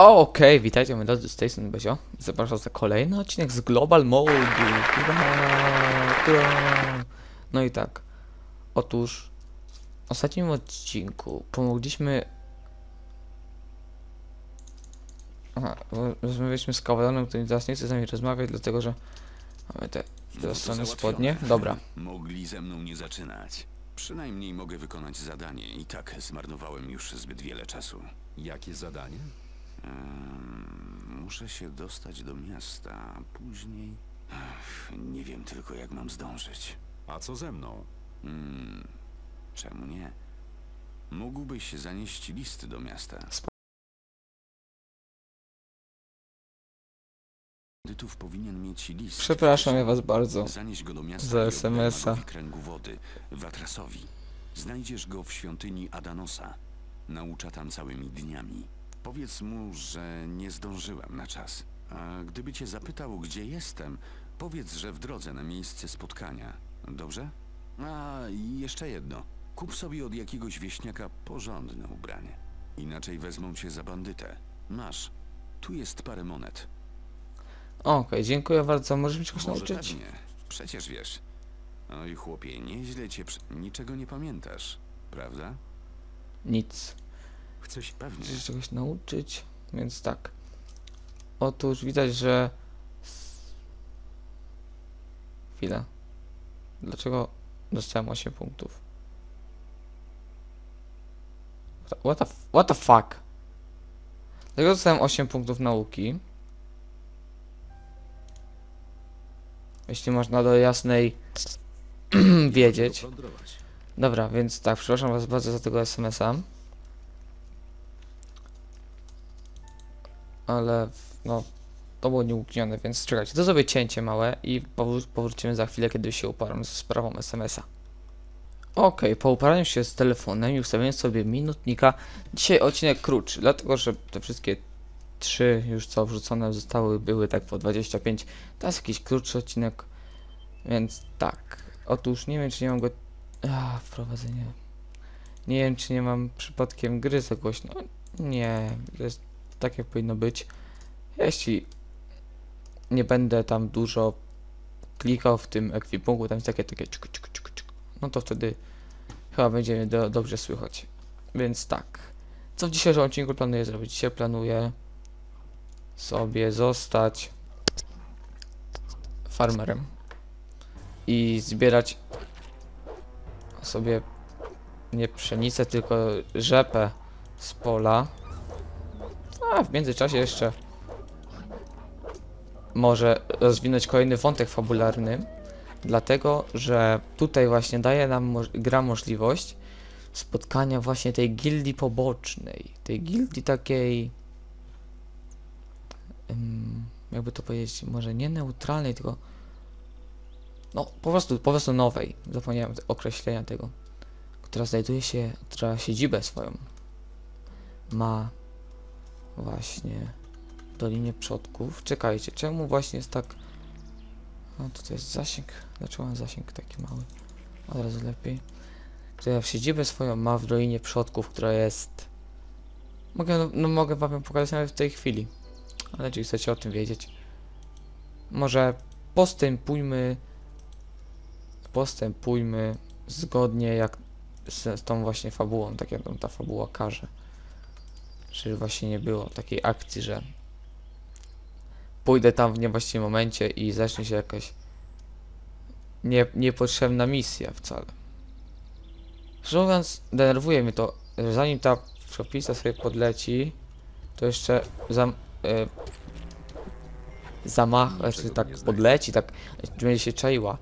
O, okej, witajcie moi drodzy, z tej strony Bezio. Zapraszam za kolejny odcinek z Global Mode. No i tak, otóż w ostatnim odcinku pomogliśmy... Aha, rozmawialiśmy z kawalonem, który teraz nie chce z nami rozmawiać, dlatego że mamy te No załatwione. spodnie. Dobra, Mogli ze mną nie zaczynać. Przynajmniej mogę wykonać zadanie i tak zmarnowałem już zbyt wiele czasu. Jakie zadanie? Ehm, muszę się dostać do miasta, a później... Ech, nie wiem tylko jak mam zdążyć. A co ze mną? Hmm, czemu nie? Mógłbyś zanieść listy do miasta. Bandytów powinien mieć list. przepraszam ja was bardzo. Zanieś go do miasta Za i oddaj SMS-a. magowi kręgu wody, Watrasowi. Znajdziesz go w świątyni Adanosa. Naucza tam całymi dniami. Powiedz mu, że nie zdążyłem na czas. A gdyby cię zapytał, gdzie jestem, powiedz, że w drodze na miejsce spotkania. Dobrze? A i jeszcze jedno. Kup sobie od jakiegoś wieśniaka porządne ubranie. Inaczej wezmą cię za bandytę. Masz. Tu jest parę monet. Okej, dziękuję bardzo, możesz mi czegoś Może nauczyć? pewnie. Przecież wiesz. Oj, chłopie, nieźle cię... Przy... Niczego nie pamiętasz, prawda? Nic. Chcesz pewnie. Czegoś nauczyć? Więc tak. Otóż widać, że. Chwila. Dlaczego dostałem 8 punktów? What the, what the fuck? Dlaczego dostałem 8 punktów nauki? Jeśli można do jasnej wiedzieć. Dobra, więc tak, przepraszam was bardzo za tego SMS-a. Ale, no, to było nieuknione, więc czekajcie, to zrobię cięcie małe i powró- powrócimy za chwilę, kiedy się uparam ze sprawą SMS-a. Okej, po uparaniu się z telefonem i ustawieniu sobie minutnika, dzisiaj odcinek krótszy, dlatego że te wszystkie trzy już co wrzucone zostały, były tak po 25, teraz jakiś krótszy odcinek, więc tak. Otóż nie wiem, czy nie mam go a, wprowadzenie. Nie wiem, czy nie mam przypadkiem gry za głośno. Nie, jest tak jak powinno być. Jeśli nie będę tam dużo klikał w tym ekwipunku, tam jest takie, takie czuk, czuk, czuk, czuk, no to wtedy chyba będzie mnie do, dobrze słychać. Więc tak. Co w dzisiejszym odcinku planuję zrobić? Dzisiaj planuję sobie zostać farmerem i zbierać sobie nie pszenicę, tylko rzepę z pola. A w międzyczasie jeszcze może rozwinąć kolejny wątek fabularny, dlatego że tutaj właśnie daje nam moż- gra możliwość spotkania właśnie tej gildii pobocznej, tej gildii takiej jakby to powiedzieć, może nie neutralnej, tylko no po prostu, po prostu nowej, zapomniałem określenia tego, która znajduje się, która siedzibę swoją ma właśnie w Dolinie Przodków. Czekajcie, czemu właśnie jest tak... To to jest zasięg, dlaczego mam zasięg taki mały? Od razu lepiej. Która w siedzibę swoją ma w Dolinie Przodków, która jest... Mogę, no, no mogę wam ją pokazać nawet w tej chwili. Ale jeżeli chcecie o tym wiedzieć. Może postępujmy postępujmy zgodnie jak z, z tą właśnie fabułą, tak jak ta fabuła każe. Żeby właśnie nie było takiej akcji, że pójdę tam w niewłaściwym momencie i zacznie się jakaś nie, niepotrzebna misja wcale. Szczerze mówiąc, denerwuje mnie to, że zanim ta przepisa sobie podleci, to jeszcze zam, e, zamach, znaczy tak podleci, tak będzie się czaiła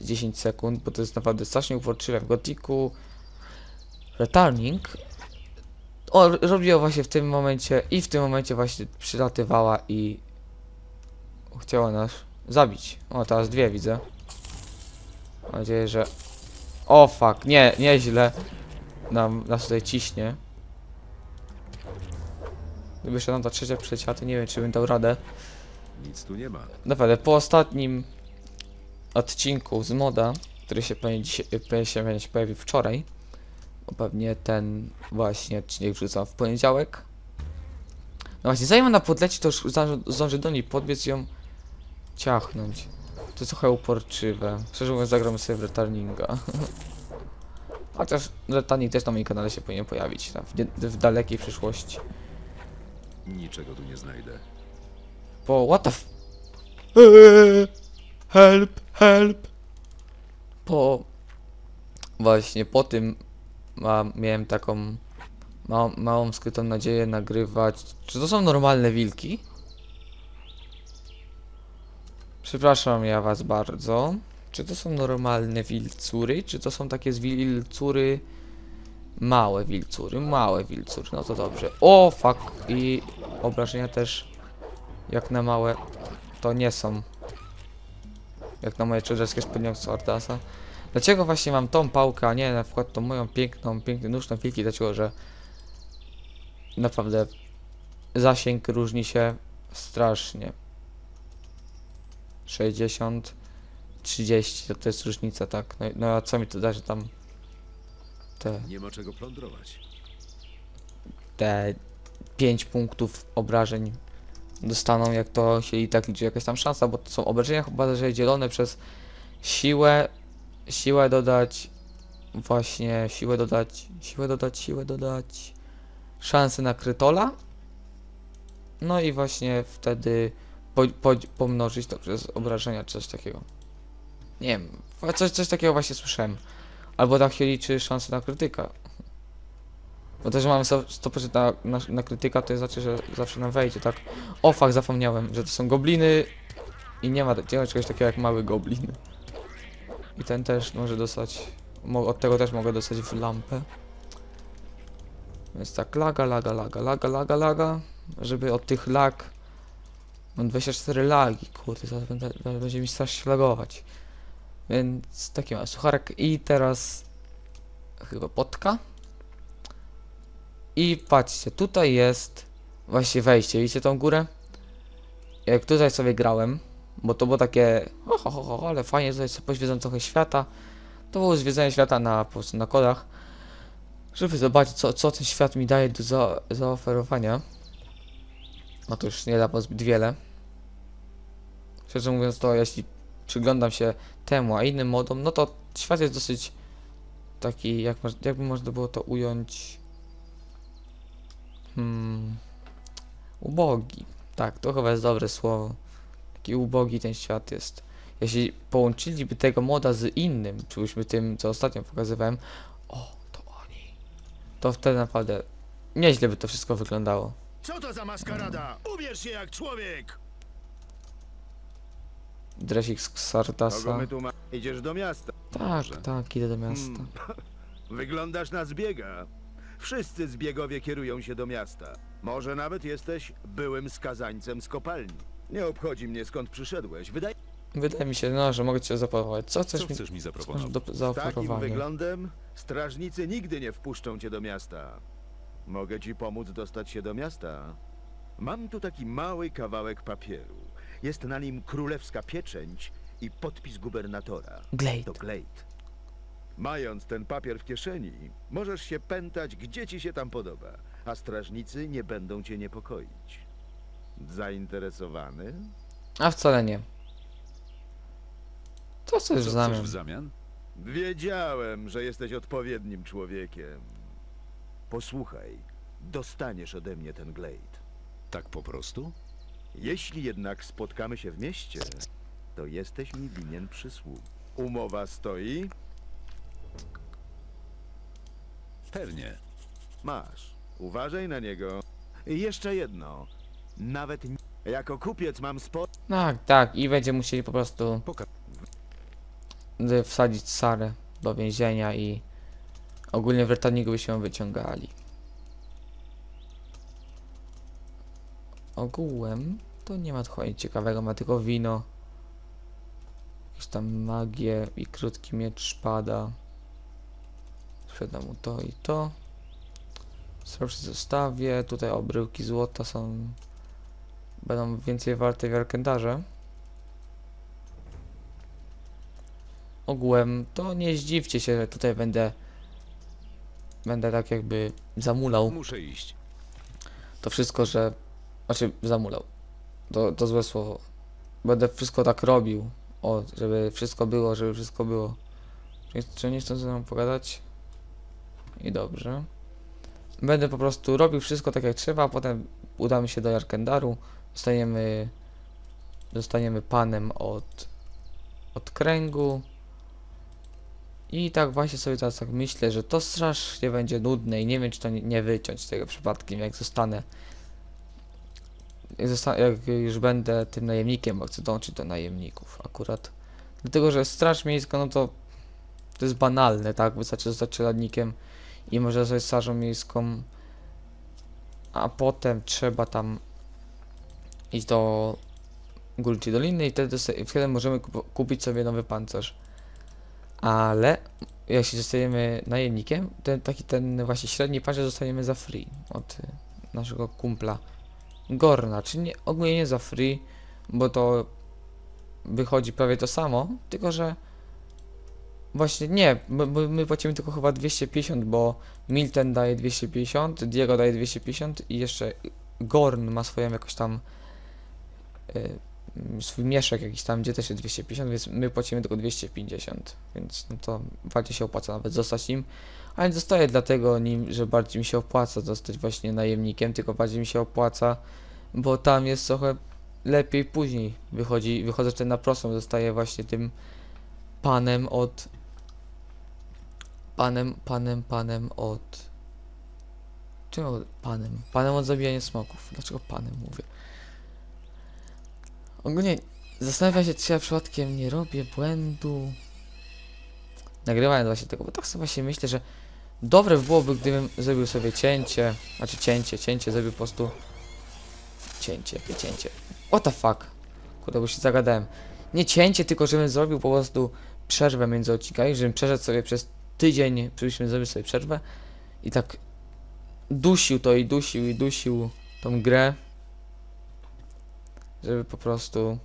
z 10 sekund, bo to jest naprawdę strasznie uporczywe. W Gotiku Returning o, robiła właśnie w tym momencie i w tym momencie właśnie przylatywała i chciała nas zabić. O, teraz dwie widzę. Mam nadzieję, że... O fuck, nie, nieźle. Nam, nas tutaj ciśnie. Gdyby jeszcze nam ta trzecia przyleciała, to nie wiem, czy bym dał radę. Nic tu nie ma. Naprawdę, po ostatnim odcinku z moda, który się dzisiaj, się pojawił wczoraj, pewnie ten właśnie odcinek wrzucam w poniedziałek, No właśnie, zanim ona podleci, to już zdąży, do niej podbiec i ją ciachnąć. To jest trochę uporczywe. Szczerze mówiąc, zagramy sobie w returninga. Chociaż returning też na moim kanale się powinien pojawić tam, w, nie, w dalekiej przyszłości. Niczego tu nie znajdę. Bo what the f... Eee, Help, help. Po... Właśnie po tym miałem taką małą, małą skrytą nadzieję nagrywać... Czy to są normalne wilki? Przepraszam ja was bardzo. Czy to są normalne wilcury? Czy to są takie z wilcury... Małe wilcury, małe wilcury, no to dobrze. O, fuck, i obrażenia też jak na małe to nie są jak na moje człowieczeskie spodnie z Ordasa. Dlaczego właśnie mam tą pałkę, a nie na przykład tą moją piękną, piękny nóż na wilki? Dlaczego, że naprawdę zasięg różni się strasznie. 60 30 to, to jest różnica, tak? No, no a co mi to da, że tam te Nie ma czego plądrować. te 5 punktów obrażeń dostaną, jak to się i tak liczy jakaś tam szansa, bo to są obrażenia chyba, że dzielone przez siłę, siłę dodać, właśnie siłę dodać, siłę dodać, siłę dodać, szansę na krytola, no i właśnie wtedy po, po, pomnożyć to przez obrażenia, coś takiego. Nie wiem, coś, coś takiego właśnie słyszałem. Albo tak się liczy szansa na krytyka. Bo to, że mamy sto- 100% na, na, na krytyka, to znaczy, że zawsze nam wejdzie, tak? O, fakt, zapomniałem, że to są gobliny i nie ma, nie ma czegoś takiego jak mały goblin. I ten też może dostać, od tego też mogę dostać w lampę. Więc tak, laga, laga, laga, laga, laga, laga, żeby od tych lag... Mam 24 lagi, kurde, zaraz będę, będzie mi strasznie lagować. Więc taki mam sucharek i teraz chyba potka. I patrzcie, tutaj jest właśnie wejście, widzicie tą górę? Jak tutaj sobie grałem, bo to było takie, ho, ale fajnie, tutaj sobie poświedzam trochę świata. To było zwiedzanie świata na, po prostu na kodach, żeby zobaczyć, co, co ten świat mi daje do za, zaoferowania. No to już nie da po zbyt wiele. Szczerze mówiąc, to jeśli przyglądam się temu, a innym modom, no to świat jest dosyć taki, jak, jakby można było to ująć, Hmm. Ubogi. Tak, to chyba jest dobre słowo. Taki ubogi ten świat jest. Jeśli połączyliby tego moda z innym, czyżby tym, co ostatnio pokazywałem, o, to oni, to wtedy naprawdę nieźle by to wszystko wyglądało. Co to za maskarada? Ubierz się jak człowiek! Dresik z Kogo Xardasa. my tu ma... Idziesz do miasta. Tak, tak, idę do miasta. Hmm. Wyglądasz na zbiega. Wszyscy zbiegowie kierują się do miasta. Może nawet jesteś byłym skazańcem z kopalni. Nie obchodzi mnie skąd przyszedłeś. Wydaje Wydaje mi się, no, że mogę cię zaproponować. Co chcesz Co mi chcesz mi zaproponować? do z takim zaoferowania? wyglądem strażnicy nigdy nie wpuszczą cię do miasta. Mogę ci pomóc dostać się do miasta. Mam tu taki mały kawałek papieru. Jest na nim królewska pieczęć i podpis gubernatora. Glade. To Glade. Mając ten papier w kieszeni, możesz się pętać, gdzie ci się tam podoba, a strażnicy nie będą cię niepokoić. Zainteresowany? A wcale nie. To chcesz Co w chcesz zamian? w zamian? Wiedziałem, że jesteś odpowiednim człowiekiem. Posłuchaj, dostaniesz ode mnie ten Glade. Tak po prostu? Jeśli jednak spotkamy się w mieście, to jesteś mi winien przysług. Umowa stoi? Pewnie. Masz. Uważaj na niego. I jeszcze jedno. Nawet n- jako kupiec mam spo... Tak, tak, i będziemy musieli po prostu Poka wsadzić Sarę do więzienia i ogólnie w retarniku by się wyciągali. Ogółem to nie ma tu nic ciekawego, ma tylko wino, jakieś tam magię i krótki miecz szpada. Sprzedam mu to i to. Sroczy zostawię, tutaj obryłki złota są będą więcej warte w Arkendarze. ogółem, to nie zdziwcie się, że tutaj będę będę tak jakby zamulał Muszę iść. to wszystko, że Znaczy, zamulał. To, to złe słowo. Będę wszystko tak robił. O, żeby wszystko było, żeby wszystko było. Czy, czy nie chcą ze mną pogadać? I dobrze. Będę po prostu robił wszystko tak jak trzeba, a potem udamy się do Jarkendaru. Zostaniemy, zostaniemy panem od, od kręgu. I tak właśnie sobie teraz tak myślę, że to strasznie będzie nudne i nie wiem, czy to nie, nie wyciąć tego przypadkiem, jak zostanę. Jak, jak już będę tym najemnikiem, bo chcę dołączyć do najemników akurat. Dlatego, że straż miejska, no to to jest banalne, tak? Wystarczy zostać czeladnikiem i może zostać strażą miejską, a potem trzeba tam iść do Górczej Doliny i wtedy, wtedy możemy kup kupić sobie nowy pancerz. Ale jeśli zostajemy najemnikiem, ten taki ten właśnie średni pancerz dostaniemy za free od naszego kumpla Gorna, czyli nie, ogólnie nie za free, bo to wychodzi prawie to samo, tylko że właśnie nie, my, my, my płacimy tylko chyba 250, bo Milton daje 250, Diego daje 250 i jeszcze Gorn ma swoją jakoś tam swój mieszek jakiś tam, gdzie też jest 250, więc my płacimy tylko 250, więc no to bardziej się opłaca nawet zostać nim, ale nie zostaję dlatego nim, że bardziej mi się opłaca zostać właśnie najemnikiem, tylko bardziej mi się opłaca, bo tam jest trochę lepiej później wychodzi, wychodzę wtedy na prostą, zostaję właśnie tym panem od panem, panem, panem od czego panem? Panem od zabijania smoków. Dlaczego panem mówię? Ogólnie zastanawiam się, czy ja przypadkiem nie robię błędu nagrywając właśnie tego, bo tak sobie właśnie myślę, że dobre byłoby, gdybym zrobił sobie cięcie, znaczy cięcie, cięcie, zrobił po prostu cięcie, jakie cięcie. What the fuck? Kurde, bo się zagadałem. Nie cięcie, tylko żebym zrobił po prostu przerwę między odcinkami, żebym przeszedł sobie przez tydzień, żebyśmy zrobili sobie przerwę i tak dusił to i dusił i dusił tą grę, żeby po prostu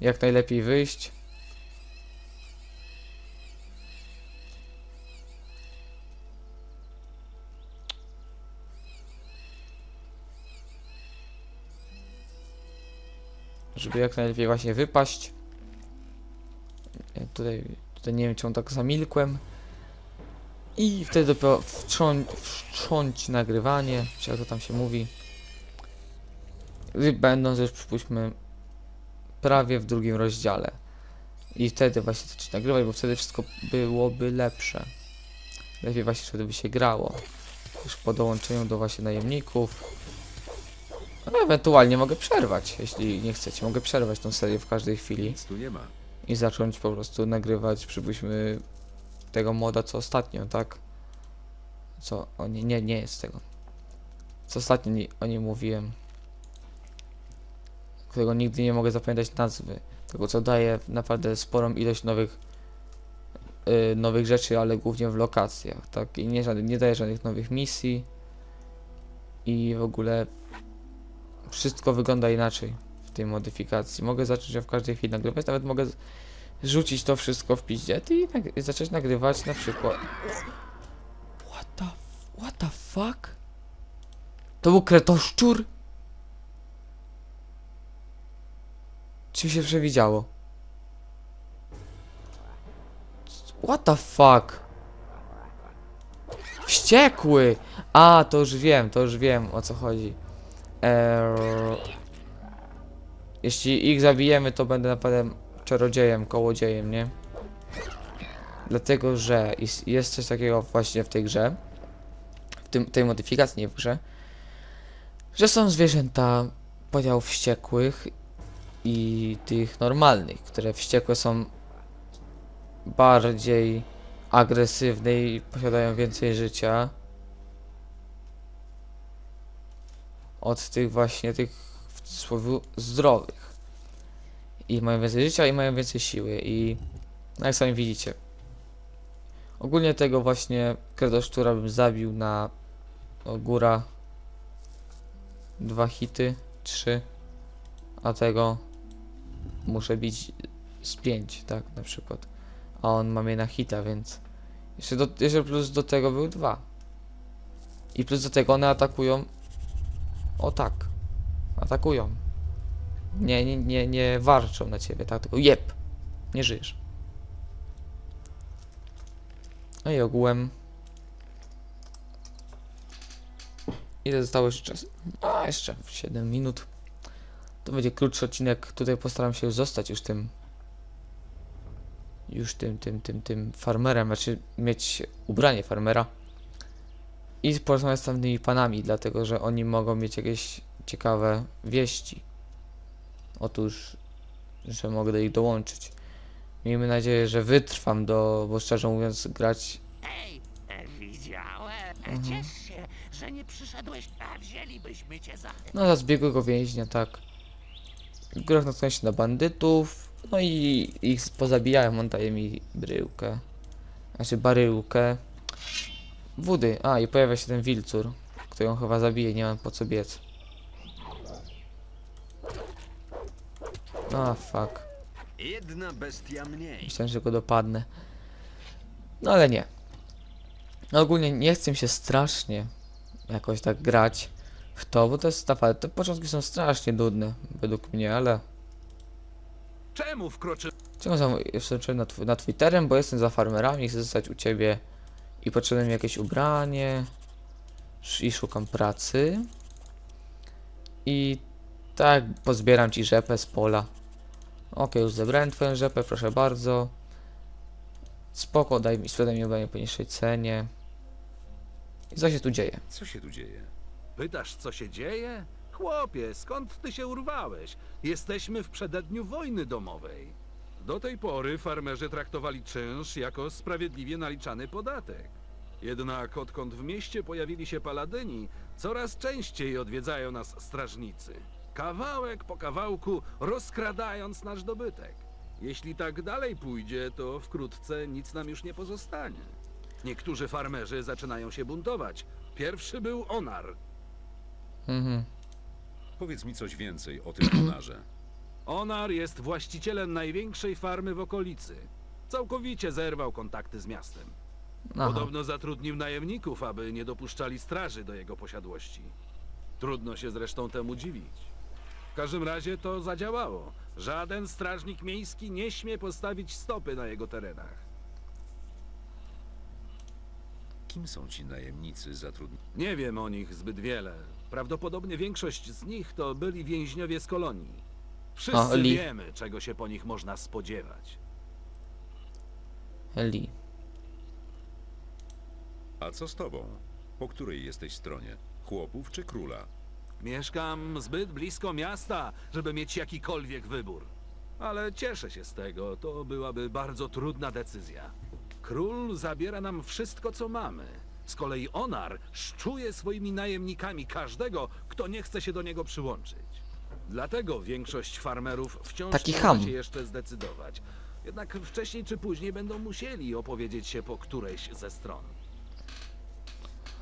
jak najlepiej wyjść. Żeby jak najlepiej właśnie wypaść. Ja tutaj, tutaj nie wiem czemu tak zamilkłem. I wtedy dopiero wtrząć, nagrywanie, czy jak to tam się mówi. Będąc już przypuśćmy prawie w drugim rozdziale. I wtedy właśnie zacząć nagrywać, bo wtedy wszystko byłoby lepsze. Lepiej właśnie wtedy by się grało. Już po dołączeniu do właśnie najemników. No, ewentualnie mogę przerwać, jeśli nie chcecie. Mogę przerwać tą serię w każdej chwili i zacząć po prostu nagrywać, przypuśćmy, tego moda co ostatnio, tak? Co? O nie, nie, nie jest tego. Co ostatnio nie, o nim mówiłem. Którego nigdy nie mogę zapamiętać nazwy. Tego co daje naprawdę sporą ilość nowych y, nowych rzeczy, ale głównie w lokacjach, tak? I nie, żadnych, nie daje żadnych nowych misji. I w ogóle wszystko wygląda inaczej w tej modyfikacji. Mogę zacząć ją w każdej chwili nagrywać, nawet mogę rzucić to wszystko w piździet i, zacząć nagrywać na przykład. What the, what the fuck? To był kretoszczur? Czy się przewidziało? What the fuck? Wściekły! A, to już wiem, to już wiem o co chodzi. Eee, jeśli ich zabijemy, to będę naprawdę czarodziejem, kołodziejem, nie? Dlatego, że jest, coś takiego właśnie w tej grze, w tym, tej modyfikacji, nie w grze, że są zwierzęta podziałów wściekłych i tych normalnych, które wściekłe są bardziej agresywne i posiadają więcej życia od tych właśnie tych w cudzysłowie zdrowych. I mają więcej życia i mają więcej siły. I no jak sami widzicie ogólnie tego właśnie kredoszczura bym zabił na o, góra dwa hity, trzy. A tego muszę bić z pięć, tak na przykład a on ma mnie na hita, więc jeszcze, do, jeszcze plus do tego był dwa i plus do tego one atakują o tak Atakują. Nie, nie, nie, nie warczą na ciebie, tak? Tylko jeb. Nie żyjesz. No i ogółem. Ile zostało jeszcze czasu? A, jeszcze 7 minut. To będzie krótszy odcinek. Tutaj postaram się zostać już tym. Już tym, tym, tym, tym farmerem. Znaczy mieć ubranie farmera. I porozmawiać z tamtymi panami, dlatego że oni mogą mieć jakieś ciekawe wieści. Otóż, że mogę do nich dołączyć. Miejmy nadzieję, że wytrwam do, bo szczerze mówiąc, grać. Ej, widziałem. E, Ciesz się, że nie przyszedłeś, a wzięlibyśmy cię za... No, za zbiegłego więźnia, tak. Grach natknąłem się na bandytów. No i ich pozabijałem, on daje mi bryłkę. Znaczy baryłkę. Wody. A, i pojawia się ten wilcur, który ją chyba zabije, nie mam po co biec. A, fuck. Jedna bestia mniej. Myślałem, że go dopadnę. No ale nie. No ogólnie nie chcę się strasznie jakoś tak grać w to, bo to jest naprawdę, te początki są strasznie nudne według mnie, ale... Czemu wkroczy... Czemu za, jeszcze na, tw na twój teren, bo jestem za farmerami, chcę zostać u ciebie i potrzebne mi jakieś ubranie i szukam pracy. I tak, pozbieram ci rzepę z pola. Ok, już zebrałem twoją rzepę, proszę bardzo. Spoko, daj mi, sprzedaj mi ubranie po niższej cenie. I co się tu dzieje? Co się tu dzieje? Pytasz, co się dzieje? Chłopie, skąd ty się urwałeś? Jesteśmy w przededniu wojny domowej. Do tej pory farmerzy traktowali czynsz jako sprawiedliwie naliczany podatek. Jednak odkąd w mieście pojawili się paladyni, coraz częściej odwiedzają nas strażnicy. Kawałek po kawałku rozkradając nasz dobytek. Jeśli tak dalej pójdzie, to wkrótce nic nam już nie pozostanie. Niektórzy farmerzy zaczynają się buntować. Pierwszy był Onar, Mhm. Powiedz mi coś więcej o tym konarze. Onar jest właścicielem największej farmy w okolicy. Całkowicie zerwał kontakty z miastem. Aha. Podobno zatrudnił najemników, aby nie dopuszczali straży do jego posiadłości. Trudno się zresztą temu dziwić. W każdym razie to zadziałało. Żaden strażnik miejski nie śmie postawić stopy na jego terenach. Kim są ci najemnicy zatrudnieni? Nie wiem o nich zbyt wiele. Prawdopodobnie większość z nich to byli więźniowie z kolonii. Wszyscy Lee. wiemy, czego się po nich można spodziewać. Eli. A co z tobą? Po której jesteś stronie? Chłopów czy króla? Mieszkam zbyt blisko miasta, żeby mieć jakikolwiek wybór. Ale cieszę się z tego, to byłaby bardzo trudna decyzja. Król zabiera nam wszystko, co mamy. Z kolei Onar szczuje swoimi najemnikami każdego, kto nie chce się do niego przyłączyć. Dlatego większość farmerów wciąż Taki nie ham. może się jeszcze zdecydować. Jednak wcześniej czy później będą musieli opowiedzieć się po którejś ze stron.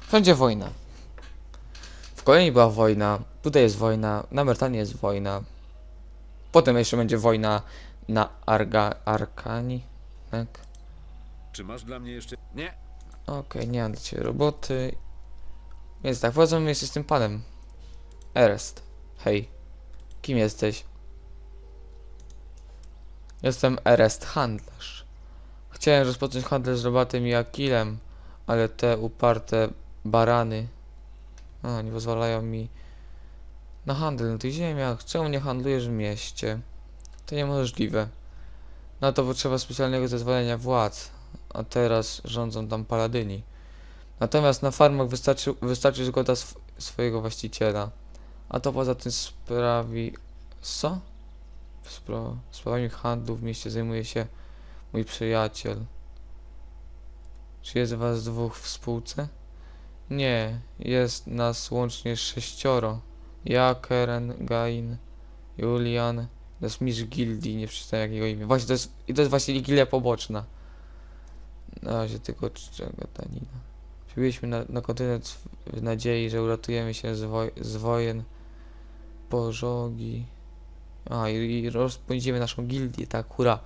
Wszędzie wojna. W kolejnej była wojna, tutaj jest wojna, na Mertanie jest wojna. Potem jeszcze będzie wojna na Arga... Arkani. Tak? Czy masz dla mnie jeszcze... Nie, Okej, nie mam dla roboty. Więc tak, władzą jest z tym panem. Erest. Hej. Kim jesteś? Jestem Erest, handlarz. Chciałem rozpocząć handel z robatem i Akilem, ale te uparte barany a, nie pozwalają mi na handel na tych ziemiach. Czemu nie handlujesz w mieście? To niemożliwe. Na to potrzeba specjalnego zezwolenia władz a teraz rządzą tam paladyni. Natomiast na farmach wystarczy, wystarczy zgoda sw swojego właściciela. A to poza tym sprawi... Co? Spra sprawami handlu w mieście zajmuje się mój przyjaciel. Czy jest was dwóch w spółce? Nie, jest nas łącznie sześcioro. Ja, Keren, Gain, Julian, to jest mistrz gildii, nie przeczytałem jakiego imię. Właśnie to jest, to jest właśnie gilia poboczna. Na razie tylko czego danina. Przybyliśmy na, na kontynent w, nadziei, że uratujemy się z, woj z wojen, pożogi. A, i, i rozpędzimy naszą gildię, tak, hura.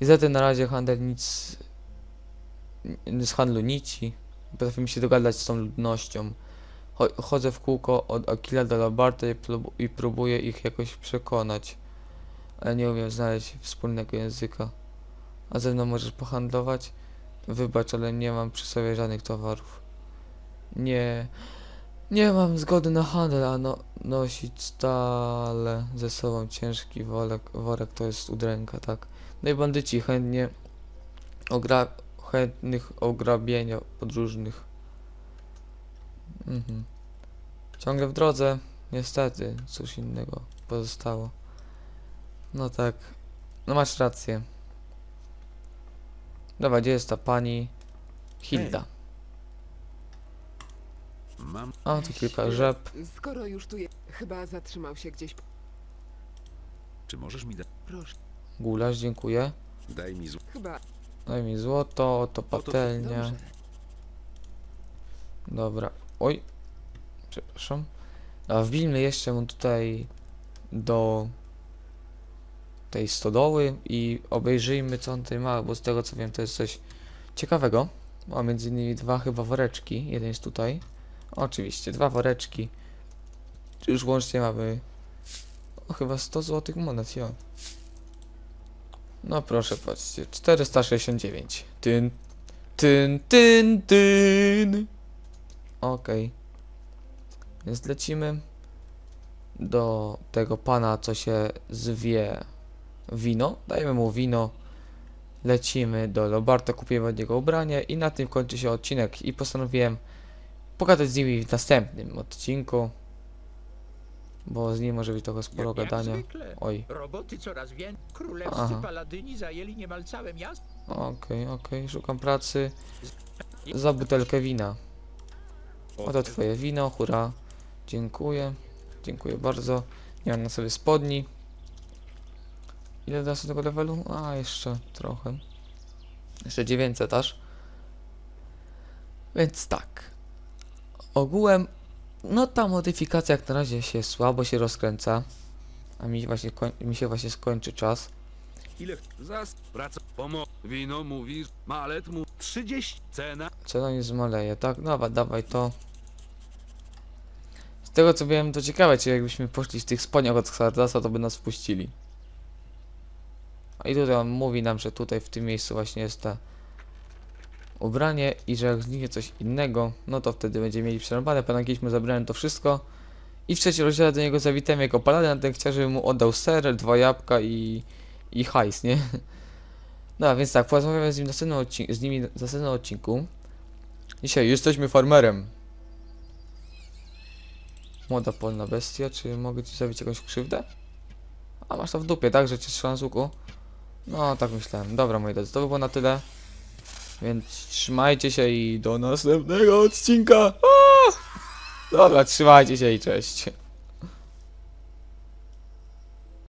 Niestety na razie handel nic... Z handlu nici. Potrafimy się dogadać z tą ludnością. Cho- chodzę w kółko od Akila do Labarta i, i próbuję ich jakoś przekonać. Ale nie umiem znaleźć wspólnego języka. A ze mną możesz pohandlować? Wybacz, ale nie mam przy sobie żadnych towarów. Nie... Nie mam zgody na handel, a no, nosić stale ze sobą ciężki worek, worek to jest udręka, tak? No i bandyci chętnie ogra chętnych ograbienia podróżnych. Mhm. Ciągle w drodze, niestety, cóż innego pozostało. No tak, no masz rację. Dobra, gdzie jest ta pani Hilda? Mam A, tu kilka rzep. Skoro już tu jest, chyba zatrzymał się gdzieś. Czy możesz mi dać? Proszę. Gulasz, dziękuję. Daj mi zł... Chyba. Daj mi złoto, oto patelnia. Dobrze. Dobra. Oj. Przepraszam. A wbijmy jeszcze mu tutaj do tej stodoły i obejrzyjmy co on tutaj ma, bo z tego co wiem to jest coś ciekawego. Ma między innymi dwa chyba woreczki. Jeden jest tutaj. Oczywiście, dwa woreczki. Już łącznie mamy o, chyba 100 złotych monet, ja. No proszę, patrzcie. 469. Tyn, tyn, tyn, tyn. Okej. Więc lecimy do tego pana, co się zwie wino. Dajemy mu wino. Lecimy do Lobarta, kupimy od niego ubranie i na tym kończy się odcinek. I postanowiłem pogadać z nimi w następnym odcinku. Bo z nim może być trochę sporo Jak gadania. zwykle. Oj. Roboty coraz więcej. Królewscy Aha. paladyni zajęli niemal całe miasto. Okej, okej, szukam pracy za butelkę wina. Oto twoje wino, hura. Dziękuję. Dziękuję bardzo. Nie mam na sobie spodni. Ile do tego levelu? A, jeszcze trochę. Jeszcze 900 aż. Więc tak. Ogółem, no ta modyfikacja jak na razie się słabo się rozkręca. A mi właśnie mi się właśnie skończy czas. Ile zas praca pomo wino mówisz, malet mu 30 cena. Cena nie zmaleje, tak? Dawaj, dawaj to. Z tego co wiem, to ciekawe, czy jakbyśmy poszli w tych spodniach od Xardasa, to by nas wpuścili. I tutaj on mówi nam, że tutaj w tym miejscu właśnie jest te ubranie i że jak zniknie coś innego, no to wtedy będziemy mieli przerąbane. Ponagiliśmy, zabrałem to wszystko. I w trzecim rozdziale do niego zawitałem jako paladyn, ten chciał, żebym mu oddał ser, dwa jabłka i, i hajs, nie? No, więc tak, porozmawiamy z, nim z nimi w następnym odcinku. Dzisiaj jesteśmy farmerem. Młoda polna bestia, czy mogę ci zrobić jakąś krzywdę? A masz to w dupie, tak? Że cię strzelam z łuku? No, tak myślałem. Dobra, moi drodzy, to by było na tyle. Więc trzymajcie się i do następnego odcinka. Aaa! Dobra, trzymajcie się i cześć.